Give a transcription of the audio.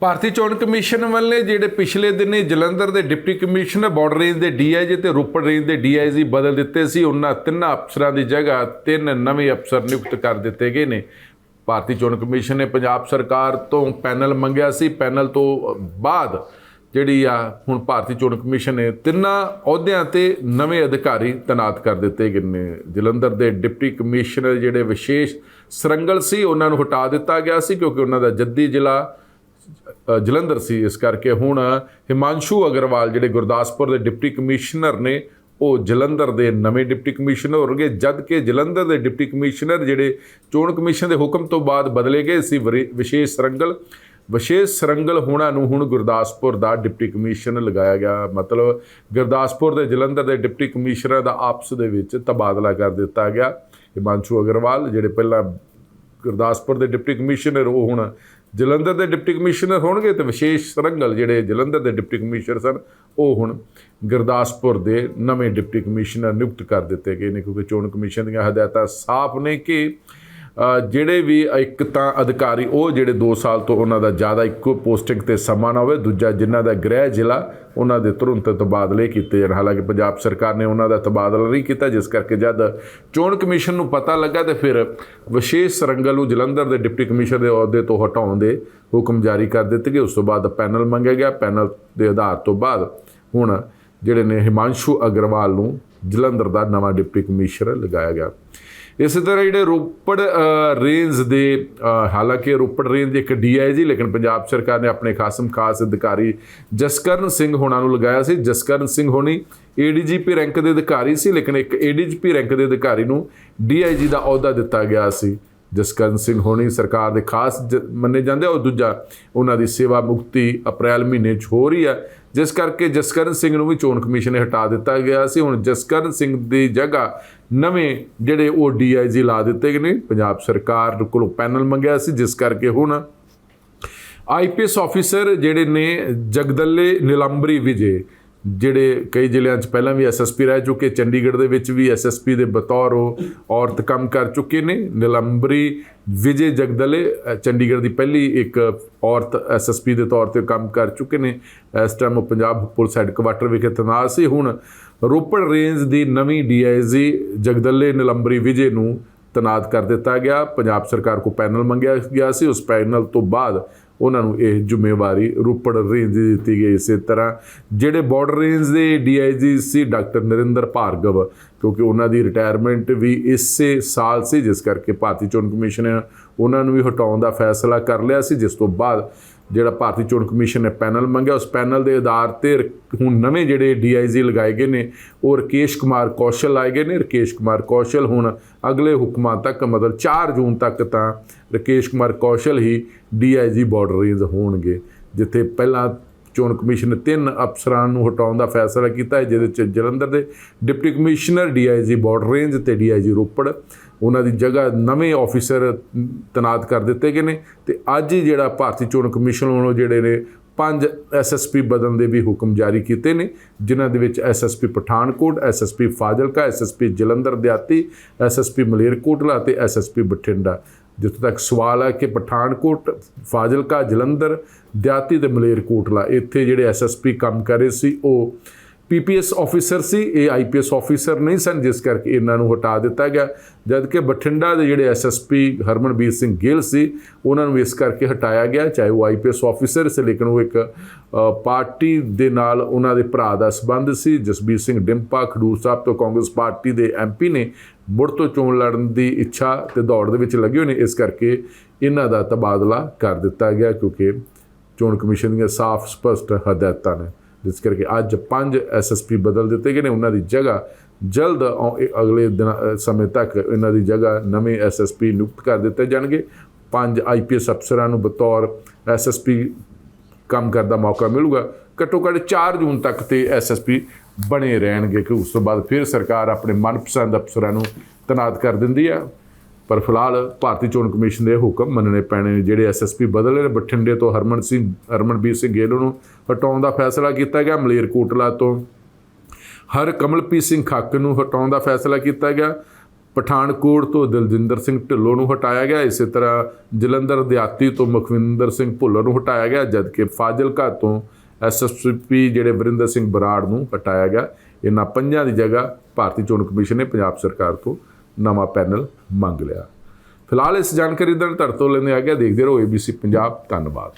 ਭਾਰਤੀ ਚੋਣ ਕਮਿਸ਼ਨ ਵੱਲੋਂ ਜਿਹੜੇ ਪਿਛਲੇ ਦਿਨੇ ਜਲੰਧਰ ਦੇ ਡਿਪਟੀ ਕਮਿਸ਼ਨਰ, ਬਾਰਡਰ ਰੇਂਜ ਦੇ ਡੀਆਈਜੀ ਤੇ ਰੋਪੜ ਰੇਂਜ ਦੇ ਡੀਆਈਜੀ ਬਦਲ ਦਿੱਤੇ ਸੀ, ਉਹਨਾਂ ਤਿੰਨਾਂ ਅਫਸਰਾਂ ਦੀ ਜਗ੍ਹਾ ਤਿੰਨ ਨਵੇਂ ਅਫਸਰ ਨਿਯੁਕਤ ਕਰ ਦਿੱਤੇ ਗਏ ਨੇ। ਭਾਰਤੀ ਚੋਣ ਕਮਿਸ਼ਨ ਨੇ ਪੰਜਾਬ ਸਰਕਾਰ ਤੋਂ ਪੈਨਲ ਮੰਗਿਆ ਸੀ। ਪੈਨਲ ਤੋਂ ਬਾਅਦ ਜਿਹੜੀ ਆ, ਹੁਣ ਭਾਰਤੀ ਚੋਣ ਕਮਿਸ਼ਨ ਨੇ ਤਿੰਨਾਂ ਅਹੁਦਿਆਂ ਤੇ ਨਵੇਂ ਅਧਿਕਾਰੀ ਤੈਨਾਤ ਕਰ ਦਿੱਤੇ ਗਏ ਨੇ। ਜਲੰਧਰ ਦੇ ਡਿਪਟੀ ਕਮਿਸ਼ਨਰ ਜਿਹੜੇ ਵਿਸ਼ੇਸ਼ ਸਰੰਗਲ ਸੀ, ਉਹਨਾਂ ਨੂੰ ਹਟਾ ਦਿੱਤਾ ਗਿਆ ਸੀ ਕਿਉਂਕਿ ਉਹਨਾਂ ਦਾ ਜੱਦੀ ਜ਼ਿਲ੍ਹਾ ਜਲੰਧਰ ਸੀ ਇਸ ਕਰਕੇ ਹੁਣ ਹਿਮਾਂਸ਼ੂ ਅਗਰਵਾਲ ਜਿਹੜੇ ਗੁਰਦਾਸਪੁਰ ਦੇ ਡਿਪਟੀ ਕਮਿਸ਼ਨਰ ਨੇ, ਉਹ ਜਲੰਧਰ ਦੇ ਨਵੇਂ ਡਿਪਟੀ ਕਮਿਸ਼ਨਰ ਹੋਣਗੇ ਜਦ ਕਿ ਜਲੰਧਰ ਦੇ ਡਿਪਟੀ ਕਮਿਸ਼ਨਰ ਜਿਹੜੇ ਚੋਣ ਕਮਿਸ਼ਨ ਦੇ ਹੁਕਮ ਤੋਂ ਬਾਅਦ ਬਦਲੇ ਗਏ ਸੀ ਵਰੇ- ਵਿਸ਼ੇਸ਼ ਸਰੰਗਲ ਵਿਸ਼ੇਸ਼ ਸਰੰਗਲ ਹੋਣਾ ਨੂੰ ਹੁਣ ਗੁਰਦਾਸਪੁਰ ਦਾ ਡਿਪਟੀ ਕਮਿਸ਼ਨਰ ਲਗਾਇਆ ਗਿਆ। ਮਤਲਬ ਗੁਰਦਾਸਪੁਰ ਦੇ ਜਲੰਧਰ ਦੇ ਡਿਪਟੀ ਕਮਿਸ਼ਨਰ ਦਾ ਆਪਸ ਦੇ ਵਿੱਚ ਤਬਾਦਲਾ ਕਰ ਦਿੱਤਾ ਗਿਆ। ਹਿਮਾਂਸ਼ੂ ਅਗਰਵਾਲ ਜਿਹੜੇ ਪਹਿਲਾਂ ਗੁਰਦਾਸਪੁਰ ਦੇ ਡਿਪਟੀ ਕਮਿਸ਼ਨਰ, ਉਹ ਹੁਣ ਜਲੰਧਰ ਦੇ ਡਿਪਟੀ ਕਮਿਸ਼ਨਰ ਹੋਣਗੇ ਤੇ ਵਿਸ਼ੇਸ਼ ਸਰੰਗਲ ਜਿਹੜੇ ਜਲੰਧਰ ਦੇ ਡਿਪਟੀ ਕਮਿਸ਼ਨਰ ਸਨ, ਉਹ ਹੁਣ ਗੁਰਦਾਸਪੁਰ ਦੇ ਨਵੇਂ ਡਿਪਟੀ ਕਮਿਸ਼ਨਰ ਨਿਯੁਕਤ ਕਰ ਦਿੱਤੇ ਗਏ ਨੇ, ਕਿਉਂਕਿ ਚੋਣ ਕਮਿਸ਼ਨ ਦੀਆਂ ਹਦਾਇਤਾਂ ਸਾਫ਼ ਨੇ ਕਿ ਜਿਹੜੇ ਵੀ ਇੱਕ ਤਾਂ ਅਧਿਕਾਰੀ, ਉਹ ਜਿਹੜੇ 2 ਸਾਲ ਤੋਂ ਉਹਨਾਂ ਦਾ ਜ਼ਿਆਦਾ ਇੱਕੋ ਪੋਸਟਿੰਗ ਤੇ ਸਮਾਂ ਨਾ ਹੋਵੇ, ਦੂਜਾ ਜਿਨ੍ਹਾਂ ਦਾ ਗ੍ਰਹਿ ਜ਼ਿਲ੍ਹਾ, ਉਹਨਾਂ ਦੇ ਤੁਰੰਤ ਤਬਾਦਲੇ ਕੀਤੇ ਜਾਣ। ਹਾਲਾਂਕਿ ਪੰਜਾਬ ਸਰਕਾਰ ਨੇ ਉਹਨਾਂ ਦਾ ਤਬਾਦਲਾ ਨਹੀਂ ਕੀਤਾ, ਜਿਸ ਕਰਕੇ ਜਦ ਚੋਣ ਕਮਿਸ਼ਨ ਨੂੰ ਪਤਾ ਲੱਗਾ ਤੇ ਫਿਰ ਵਿਸ਼ੇਸ਼ ਸਰੰਗਲ ਨੂੰ ਜਲੰਧਰ ਦੇ ਡਿਪਟੀ ਕਮਿਸ਼ਨਰ ਦੇ ਅਹੁਦੇ ਤੋਂ ਹਟਾਉਣ ਦੇ ਹੁਕਮ ਜਾਰੀ ਕਰ ਦਿੱਤੇ ਗਏ। ਉਸ ਤੋਂ ਬਾਅਦ ਪੈਨਲ ਮੰਗਿਆ ਗਿਆ। ਪੈਨਲ ਦੇ ਆਧਾਰ ਤੋਂ ਬਾਅਦ ਹੁਣ ਜਿਹੜੇ ਨੇ ਹਿਮਾਂਸ਼ੂ ਅਗਰਵਾਲ ਨੂੰ ਜਲੰਧਰ ਦਾ ਨਵਾਂ ਡਿਪਟੀ ਕਮਿਸ਼ਨਰ ਲਗਾਇਆ ਗਿਆ। ਇਸੇ ਤਰ੍ਹਾਂ ਜਿਹੜੇ ਰੋਪੜ ਰੇਂਜ ਦੇ ਹਾਲਾਂਕਿ ਰੋਪੜ ਰੇਂਜ ਦੇ ਇੱਕ ਡੀਆਈਜੀ ਲੇਕਿਨ ਪੰਜਾਬ ਸਰਕਾਰ ਨੇ ਆਪਣੇ ਖਾਸਮ ਖਾਸ ਅਧਿਕਾਰੀ ਜਸਕਰਨ ਸਿੰਘ ਹੋਣਾ ਨੂੰ ਲਗਾਇਆ ਸੀ। ਜਸਕਰਨ ਸਿੰਘ ਹੋਣੀ ਏਡੀਜੀਪੀ ਰੈਂਕ ਦੇ ਅਧਿਕਾਰੀ ਸੀ, ਲੇਕਿਨ ਇੱਕ ਏਡੀਜੀਪੀ ਰੈਂਕ ਦੇ ਅਧਿਕਾਰੀ ਨੂੰ ਡੀਆਈਜੀ ਦਾ ਅਹੁਦਾ ਦਿੱਤਾ ਗਿਆ ਸੀ। ਜਸਕਰਨ ਸਿੰਘ ਹੋਣੀ ਸਰਕਾਰ ਦੇ ਖਾਸ ਜ- ਮੰਨੇ ਜਾਂਦੇ ਆ, ਔਰ ਦੂਜਾ ਉਹਨਾਂ ਦੀ ਸੇਵਾ ਮੁਕਤੀ ਅਪ੍ਰੈਲ ਮਹੀਨੇ 'ਚ ਹੋ ਰਹੀ ਹੈ। ਜਿਸ ਕਰਕੇ ਜਸਕਰਨ ਸਿੰਘ ਨੂੰ ਵੀ ਚੋਣ ਕਮਿਸ਼ਨ ਨੇ ਹਟਾ ਦਿੱਤਾ ਗਿਆ ਸੀ। ਹੁਣ ਜਸਕਰਨ ਸਿੰਘ ਦੀ ਜਗ੍ਹਾ ਨਵੇਂ ਜਿਹੜੇ ਉਹ ਡੀਆਈਜੀ ਲਾ ਦਿੱਤੇ ਗਏ ਨੇ। ਪੰਜਾਬ ਸਰਕਾਰ ਕੋਲੋਂ ਪੈਨਲ ਮੰਗਿਆ ਸੀ। ਜਿਸ ਕਰਕੇ ਹੁਣ ਆਈਪੀਐਸ ਆਫੀਸਰ ਜਿਹੜੇ ਨੇ ਜਗਦੱਲੇ ਨਿਲੰਬਰੀ ਵਿਜੇ ਜਿਹੜੇ ਕਈ ਜ਼ਿਲ੍ਹਿਆਂ 'ਚ ਪਹਿਲਾਂ ਵੀ ਐਸਐਸਪੀ ਰਹਿ ਚੁੱਕੇ, ਚੰਡੀਗੜ੍ਹ ਦੇ ਵਿੱਚ ਵੀ ਐਸਐਸਪੀ ਦੇ ਬਤੌਰ ਉਹ ਔਰਤ ਕੰਮ ਕਰ ਚੁੱਕੇ ਨੇ। ਨਿਲੰਬਰੀ ਵਿਜੇ ਜਗਦਲੇ ਚੰਡੀਗੜ੍ਹ ਦੀ ਪਹਿਲੀ ਇੱਕ ਔਰਤ ਐਸਐਸਪੀ ਦੇ ਤੌਰ ਤੇ ਕੰਮ ਕਰ ਚੁੱਕੇ ਨੇ। ਇਸ ਟਾਈਮ ਉਹ ਪੰਜਾਬ ਪੁਲਿਸ ਹੈੱਡਕੁਆਟਰ ਵਿਖੇ ਤੈਨਾਤ ਸੀ। ਹੁਣ ਰੋਪੜ ਰੇਂਜ ਦੀ ਨਵੀਂ ਡੀਆਈਜੀ ਜਗਦਲੇ ਨਿਲੰਬਰੀ ਵਿਜੇ ਨੂੰ ਤੈਨਾਤ ਕਰ ਦਿੱਤਾ ਗਿਆ। ਪੰਜਾਬ ਸਰਕਾਰ ਕੋ ਪੈਨਲ ਮੰਗਿਆ ਗਿਆ ਸੀ। ਉਸ ਪੈਨਲ ਤੋਂ ਬਾਅਦ ਉਹਨਾਂ ਨੂੰ ਇਹ ਜ਼ਿੰਮੇਵਾਰੀ ਰੋਪੜ ਰੇਂਜ ਦੀ ਦਿੱਤੀ ਗਈ ਇਸੇ ਤਰ੍ਹਾਂ ਜਿਹੜੇ ਬਾਰਡਰ ਰੇਂਜ ਦੇ ਡੀਆਈਜੀ ਸੀ ਡਾਕਟਰ ਨਰਿੰਦਰ ਭਾਰਗਵ, ਕਿਉਂਕਿ ਉਹਨਾਂ ਦੀ ਰਿਟਾਇਰਮੈਂਟ ਵੀ ਇਸੇ ਸਾਲ ਸੀ, ਜਿਸ ਕਰਕੇ ਭਾਰਤੀ ਚੋਣ ਕਮਿਸ਼ਨ ਨੇ ਉਹਨਾਂ ਨੂੰ ਵੀ ਹਟਾਉਣ ਦਾ ਫੈਸਲਾ ਕਰ ਲਿਆ ਸੀ, ਜਿਸ ਤੋਂ ਬਾਅਦ ਜਿਹੜਾ ਭਾਰਤੀ ਚੋਣ ਕਮਿਸ਼ਨ ਨੇ ਪੈਨਲ ਮੰਗਿਆ, ਉਸ ਪੈਨਲ ਦੇ ਆਧਾਰ ਤੇ ਰ- ਹੁਣ ਨਵੇਂ ਜਿਹੜੇ ਡੀਆਈਜੀ ਲਗਾਏ ਗਏ ਨੇ, ਉਹ ਰਕੇਸ਼ ਕੁਮਾਰ ਕੌਸ਼ਲ ਆਏ ਗਏ ਨੇ। ਰਕੇਸ਼ ਕੁਮਾਰ ਕੌਸ਼ਲ ਹੁਣ ਅਗਲੇ ਹੁਕਮਾਂ ਤੱਕ, ਮਤਲਬ 4 ਜੂਨ ਤੱਕ ਤਾਂ ਰਕੇਸ਼ ਕੁਮਾਰ ਕੌਸ਼ਲ ਹੀ ਡੀਆਈਜੀ ਬਾਰਡਰ ਰੇਂਜ ਹੋਣਗੇ, ਜਿੱਥੇ ਪਹਿਲਾਂ ਚੋਣ ਕਮਿਸ਼ਨ ਨੇ ਤਿੰਨ ਅਫਸਰਾਂ ਨੂੰ ਹਟਾਉਣ ਦਾ ਫੈਸਲਾ ਕੀਤਾ ਹੈ, ਜਿਹਦੇ ਚ ਜਲੰਧਰ ਦੇ deputy commissioner DIG border range ਤੇ ਡੀਆਈਜੀ ਰੋਪੜ ਉਹਨਾਂ ਦੀ ਜਗ੍ਹਾ ਨਵੇਂ ਆਫੀਸਰ ਤੈਨਾਤ ਕਰ ਦਿੱਤੇ ਗਏ ਨੇ ਤੇ ਅੱਜ ਹੀ ਜਿਹੜਾ ਭਾਰਤੀ ਚੋਣ ਕਮਿਸ਼ਨ ਵੱਲੋਂ ਜਿਹੜੇ ਨੇ ਪੰਜ ਐਸਐਸਪੀ ਬਦਲਣ ਦੇ ਵੀ ਹੁਕਮ ਜਾਰੀ ਕੀਤੇ ਨੇ, ਜਿਨ੍ਹਾਂ ਦੇ ਵਿੱਚ SSP Pathankot SSP Fazilka SSP Jalandhar ਦਿਆਤੀ SSP Malerkotla ਤੇ ਐਸਐਸਪੀ ਬਠਿੰਡਾ। ਜਿੱਥੇ ਤੱਕ ਸਵਾਲ ਹੈ ਕਿ ਪਠਾਨਕੋਟ, ਫਾਜ਼ਿਲਕਾ, ਜਲੰਧਰ ਦਿਆਤੀ ਤੇ ਮਲੇਰਕੋਟਲਾ, ਇੱਥੇ ਜਿਹੜੇ ਐਸਐਸਪੀ ਕੰਮ ਕਰ ਰਹੇ ਸੀ, ਉਹ ਪੀਪੀਐਸ ਆਫੀਸਰ ਸੀ, ਇਹ ਆਈਪੀਐਸ ਆਫੀਸਰ ਨਹੀਂ ਸਨ, ਜਿਸ ਕਰਕੇ ਇਹਨਾਂ ਨੂੰ ਹਟਾ ਦਿੱਤਾ ਗਿਆ। ਜਦਕਿ ਬਠਿੰਡਾ ਦੇ ਜਿਹੜੇ ਐਸਐਸਪੀ ਹਰਮਨਬੀਰ ਸਿੰਘ ਗਿੱਲ ਸੀ, ਉਹਨਾਂ ਨੂੰ ਇਸ ਕਰਕੇ ਹਟਾਇਆ ਗਿਆ, ਚਾਹੇ ਉਹ ਆਈਪੀਐਸ ਆਫੀਸਰ ਸੀ, ਲੇਕਿਨ ਉਹ ਇੱਕ ਪਾਰਟੀ ਦੇ ਨਾਲ ਉਹਨਾਂ ਦੇ ਭਰਾ ਦਾ ਸਬੰਧ ਸੀ। ਜਸਬੀਰ ਸਿੰਘ ਡਿੰਪਾ ਖਡੂਰ ਸਾਹਿਬ ਤੋਂ ਕਾਂਗਰਸ ਪਾਰਟੀ ਦੇ ਐਮਪੀ ਨੇ ਮੁੜ ਤੋਂ ਚੋਣ ਲੜਨ ਦੀ ਇੱਛਾ ਤੇ ਦੌੜ ਦੇ ਵਿੱਚ ਲੱਗੇ ਹੋਏ ਨੇ, ਇਸ ਕਰਕੇ ਇਹਨਾਂ ਦਾ ਤਬਾਦਲਾ ਕਰ ਦਿੱਤਾ ਗਿਆ, ਕਿਉਂਕਿ ਚੋਣ ਕਮਿਸ਼ਨ ਦੀਆਂ ਸਾਫ਼ ਸਪਸ਼ਟ ਹਦਾਇਤਾਂ ਨੇ। ਜਿਸ ਕਰਕੇ ਅੱਜ ਪੰਜ ਐਸਐਸਪੀ ਬਦਲ ਦਿੱਤੇ ਗਏ ਨੇ, ਉਹਨਾਂ ਦੀ ਜਗ੍ਹਾ ਜਲਦ ਆਉ- ਅਗਲੇ ਦਿਨ ਸਮੇਂ ਤੱਕ ਇਹਨਾਂ ਦੀ ਜਗ੍ਹਾ ਨਵੇਂ ਐਸਐਸਪੀ ਨਿਯੁਕਤ ਕਰ ਦਿੱਤੇ ਜਾਣਗੇ। ਪੰਜ ਆਈਪੀਐਸ ਅਫਸਰਾਂ ਨੂੰ ਬਤੌਰ ਐਸਐਸਪੀ ਕੰਮ ਕਰਨ ਦਾ ਮੌਕਾ ਮਿਲੂਗਾ। ਘੱਟੋ ਘੱਟ 4 ਜੂਨ ਤੱਕ ਤੇ ਐਸਐਸਪੀ ਬਣੇ ਰਹਿਣਗੇ ਕਿ ਉਸ ਤੋਂ ਬਾਅਦ ਫਿਰ ਸਰਕਾਰ ਆਪਣੇ ਮਨਪਸੰਦ ਅਫਸਰਾਂ ਨੂੰ ਤੈਨਾਤ ਕਰ ਦਿੰਦੀ ਆ। ਪਰ ਫਿਲਹਾਲ ਭਾਰਤੀ ਚੋਣ ਕਮਿਸ਼ਨ ਦੇ ਹੁਕਮ ਮੰਨਣੇ ਪੈਣੇ ਨੇ। ਜਿਹੜੇ ਐਸਐਸਪੀ ਬਦਲੇ ਨੇ, ਬਠਿੰਡੇ ਤੋਂ ਹਰਮਨ ਸਿੰਘ ਹਰਮਨਬੀਰ ਸਿੰਘ ਗਿੱਲ ਨੂੰ ਹਟਾਉਣ ਦਾ ਫੈਸਲਾ ਕੀਤਾ ਗਿਆ ਮਲੇਰਕੋਟਲਾ ਤੋਂ। ਹਰ ਕਮਲਪ੍ਰੀਤ ਸਿੰਘ ਖੱਕ ਨੂੰ ਹਟਾਉਣ ਦਾ ਫੈਸਲਾ ਕੀਤਾ ਗਿਆ। ਪਠਾਨਕੋਟ ਤੋਂ ਦਿਲਜਿੰਦਰ ਸਿੰਘ ਢਿੱਲੋਂ ਨੂੰ ਹਟਾਇਆ ਗਿਆ। ਇਸੇ ਤਰ੍ਹਾਂ ਜਲੰਧਰ ਦਿਹਾਤੀ ਤੋਂ ਮੁਖਵਿੰਦਰ ਸਿੰਘ ਭੁੱਲਰ ਨੂੰ ਹਟਾਇਆ ਗਿਆ, ਜਦਕਿ ਫਾਜ਼ਿਲਕਾ ਤੋਂ ਐਸਐਸਪੀ ਜਿਹੜੇ ਵਰਿੰਦਰ ਸਿੰਘ ਬਰਾੜ ਨੂੰ ਹਟਾਇਆ ਗਿਆ। ਇਹਨਾਂ ਪੰਜਾਂ ਦੀ ਜਗ੍ਹਾ ਭਾਰਤੀ ਚੋਣ ਕਮਿਸ਼ਨ ਨੇ ਪੰਜਾਬ ਸਰਕਾਰ ਤੋਂ ਨਵਾਂ ਪੈਨਲ ਮੰਗ ਲਿਆ। ਫਿਲਹਾਲ ਇਸ ਜਾਣਕਾਰੀ ਦਾ ਤੁਹਾਡੇ ਤੋਂ ਲੈਂਦੇ ਆ। ਗਿਆ ਦੇਖਦੇ ਰਹੋ ABC ਪੰਜਾਬ ਧੰਨਵਾਦ।